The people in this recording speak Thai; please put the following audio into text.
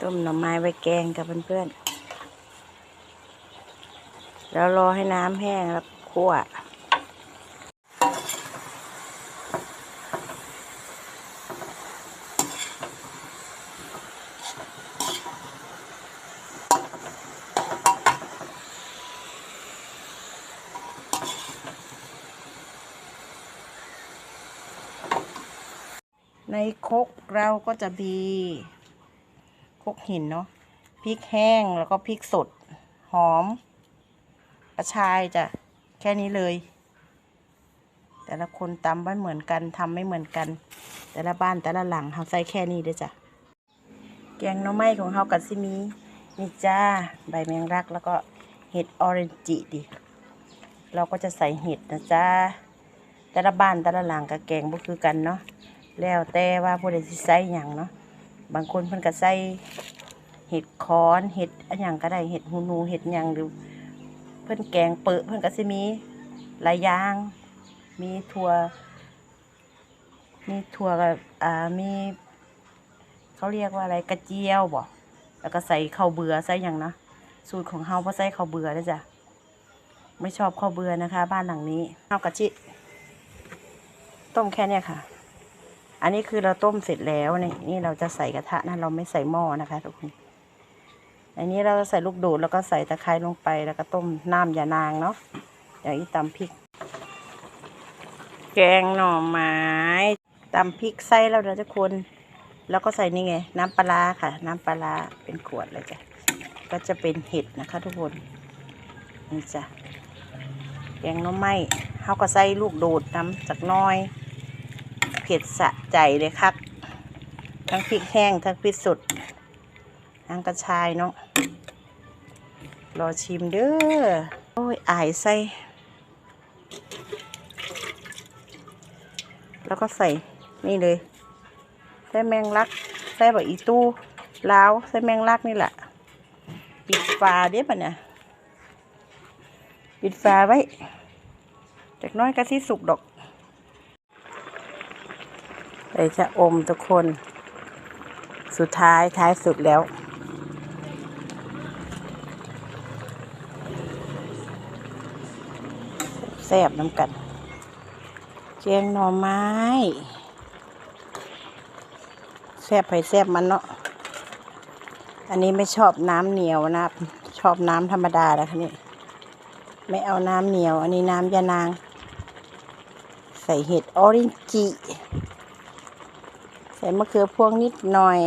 ต้มหน่อไม้ไว้แกงกับเพื่อนๆ แล้วรอให้น้ำแห้งแล้วคั่วในคกเราก็จะมี ครกหินเนาะพริกแห้งแล้วก็พริกสด หอมกระชายจะแค่นี้เลย แต่ละคนตำไม่เหมือนกันทำไม่เหมือนกัน แต่ละบ้านแต่ละหลังเขาใส่แค่นี้เด้อจ้ะแกงหน่อไม้ของเขากับซิมีนี่จ้าใบแมงลักแล้วก็เห็ดออเรนจิดิเราก็จะใส่เห็ดนะจ้าแต่ละบ้านแต่ละหลังกับแกงบ่คือกันเนาะแล้วแต่ว่าผู้ใดสิใส่หยังเนาะ บางคนเพิ่นก็ใส่เห็ดคอนเห็ดอันหยังก็ได้เห็ดหูหนูเห็ดหยังหรือเพิ่นแกงเปิดเพิ่นก็สิมีหลายอย่าง มีถั่วมีถั่วกับอ่ามีเขาเรียกว่าอะไรกระเจียวบ่แล้วก็ใส่ข้าวเบื่อใส่ยังนะสูตรของเฮาบ่ใส่ข้าวเบื่อเด้จ้ะไม่ชอบข้าวเบื่อนะคะ บ้านหลังนี้เฮากะจิต้มแค่เนี้ยค่ะ อันนี้คือเราต้มเสร็จแล้วนี่นี่เราจะใส่กระทะนะเราไม่ใส่หม้อนะคะทุกคนอันนี้เราใส่ลูกโดดแล้วก็ใส่ตะไคร้ลงไปแล้วก็ต้มน้ำยานางเนาะอย่างนี้ตำพริก แกงหน่อไม้ตำพริกใส่แล้วนะทุกคน แล้วก็ใส่นี่ไง น้ำปลาค่ะ น้ำปลาเป็นขวดเลยจ้ะก็จะเป็นเห็ดนะคะ ทุกคนนี่จ้ะแกงหน่อไม้เขาก็ใส่ลูกโดดน้ำจากน้อย เผ็ดสะใจเลยครับ ทั้งพริกแห้งทั้งพริกสดทั้งกระชายเนาะรอชิมเด้อโอ้ยอายใส่ แล้วก็ใส่นี่เลยใส่แมงลักใส่บะอีตู้ลาวใส่แมงลักนี่แหละปิดฝาเดี๋ยวปะเนี่ยปิดฝาไว้จากน้อยก็ที่สุกดอก ใส่ชะอมทุกคน สุดท้ายท้ายสุดแล้ว แซ่บน้ำกันแกงหน่อไม้ แซ่บไปแซ่บมันเนาะอันนี้ไม่ชอบน้ำเหนียวนะชอบน้ำธรรมดาแล้วคะนี่ไม่เอาน้ำเหนียว อันนี้น้ำยานาง ใส่เห็ดออรินจิ มะเขือพวงนิดหน่อย